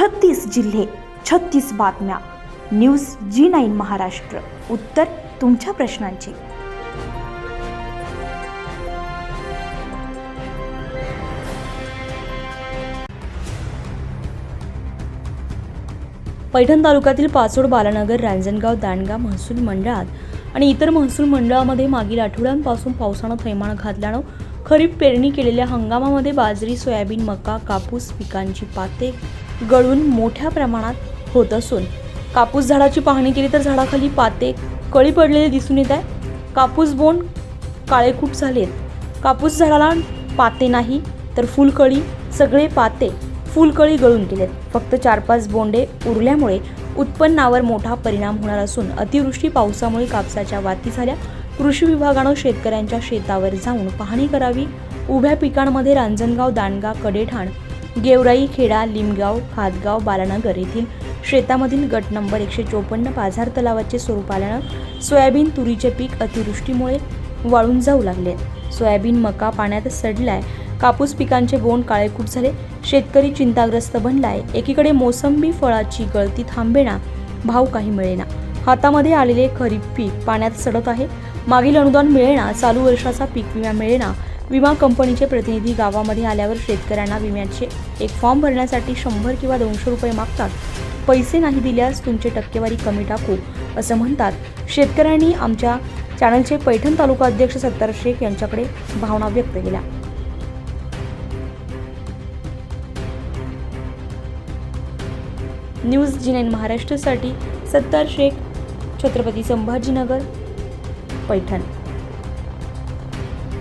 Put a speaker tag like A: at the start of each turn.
A: छत्तीस जिल्हे छत्तीस बातम्या. News G nine Maharashtra. उत्तर तुमच्या प्रश्नांची.
B: पैठण तालुक्यातील पाचोड बालानगर रांजणगाव दांडगा महसूल मंडळात आणि इतर महसूल मंडळामध्ये मागील आठवड्यांपासून पावसानं थैमान घातल्यानं खरीप पेरणी केलेल्या हंगामामध्ये बाजरी सोयाबीन मका कापूस पिकांची पाते गळून मोठ्या प्रमाणात होत असून. कापूस झाडाची पाहणी केली तर झाडाखाली पाते कळी पडलेली दिसून येत आहे कापूस बोंड काळेकूट झालेत. कापूस झाडाला पाते नाही तर फुलकळी सगळे पाते फुलकळी गळून गेलेत. फक्त चार पाच बोंडे उरल्यामुळे उत्पन्नावर मोठा परिणाम होणार असून अतिवृष्टी पावसामुळे कापसाच्या वाती झाल्या. कृषी विभागानं शेतकऱ्यांच्या शेतावर जाऊन पाहणी करावी. उभ्या पिकांमध्ये रांजणगाव दांडगा कडेठाण गेवराई खेडा लिमगाव खातगाव बालानगर येथील शेतामधील गट नंबर एकशे चोपन्न पाझार तलावाचे स्वरूप आल्यानं सोयाबीन तुरीचे पीक अतिवृष्टीमुळे वाळून जाऊ लागले. सोयाबीन मका पाण्यात सडलाय. कापूस पिकांचे बोंड काळेकूट झाले. शेतकरी चिंताग्रस्त बनलाय. एकीकडे मोसंबी फळाची गळती थांबेना. भाव काही मिळेना. हातामध्ये आलेले खरीप पीक पाण्यात सडत आहे. मागील अनुदान मिळेना. चालू वर्षाचा पीक विमा मिळेना. विमा कंपनीचे प्रतिनिधी गावामध्ये आल्यावर शेतकऱ्यांना विम्याचे एक फॉर्म भरण्यासाठी शंभर किंवा दोनशे रुपये मागतात. पैसे नाही दिल्यास तुमचे टक्केवारी कमी टाकू असं म्हणतात. शेतकऱ्यांनी आमच्या चॅनलचे पैठण तालुका अध्यक्ष सत्तार शेख यांच्याकडे भावना व्यक्त केल्या. न्यूज जिनेन महाराष्ट्रसाठी सत्तार शेख छत्रपती संभाजीनगर पैठण.